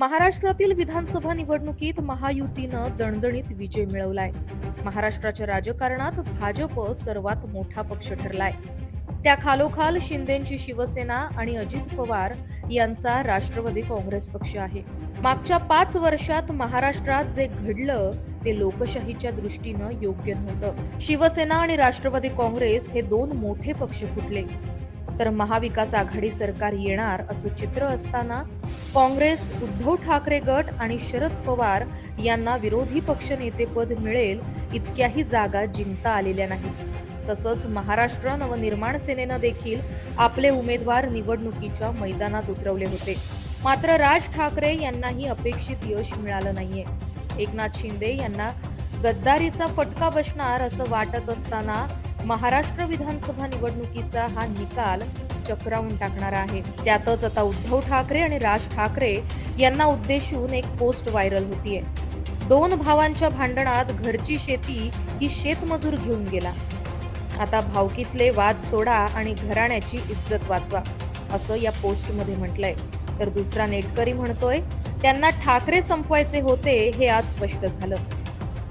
महाराष्ट्रातील विधानसभा निवडणुकीत महायुतीनं दणदणीत विजय मिळवलाय. महाराष्ट्राच्या राजकारणात भाजप सर्वात मोठा पक्ष ठरलाय. त्या खालोखाल शिंदेची शिवसेना आणि अजित पवार यांचा राष्ट्रवादी काँग्रेस पक्ष आहे. मागच्या पाच वर्षात महाराष्ट्रात जे घडलं ते लोकशाहीच्या दृष्टीनं योग्य नव्हतं. शिवसेना आणि राष्ट्रवादी काँग्रेस हे दोन मोठे पक्ष फुटले. तर महाविकास आघाडी सरकार येणार असं चित्र असताना काँग्रेस उद्धव ठाकरे गट आणि शरद पवार यांना विरोधी पक्षनेतेपद मिळेल इतक्याही जागा जिंकता आलेल्या नाहीत. तसंच महाराष्ट्र नवनिर्माण सेनेनं देखील आपले उमेदवार निवडणुकीच्या मैदानात उतरवले होते. मात्र राज ठाकरे यांनाही अपेक्षित यश मिळालं नाहीये. एकनाथ शिंदे यांना गद्दारीचा फटका बसणार असं वाटत असताना महाराष्ट्र विधानसभा निवडणुकीचा हा निकाल चक्रावून टाकणारा आहे. त्यातच आता उद्धव ठाकरे आणि राज ठाकरे यांना उद्देशून एक पोस्ट व्हायरल होतीये. दोन भावांच्या भांडणात घरची शेती ही शेतमजूर घेऊन गेला. आता भावकीतले वाद सोडा आणि घराण्याची इज्जत वाचवा असं या पोस्टमध्ये म्हटलंय. तर दुसरा नेटकरी म्हणतोय त्यांना ठाकरे संपवायचे होते हे आज स्पष्ट झालं.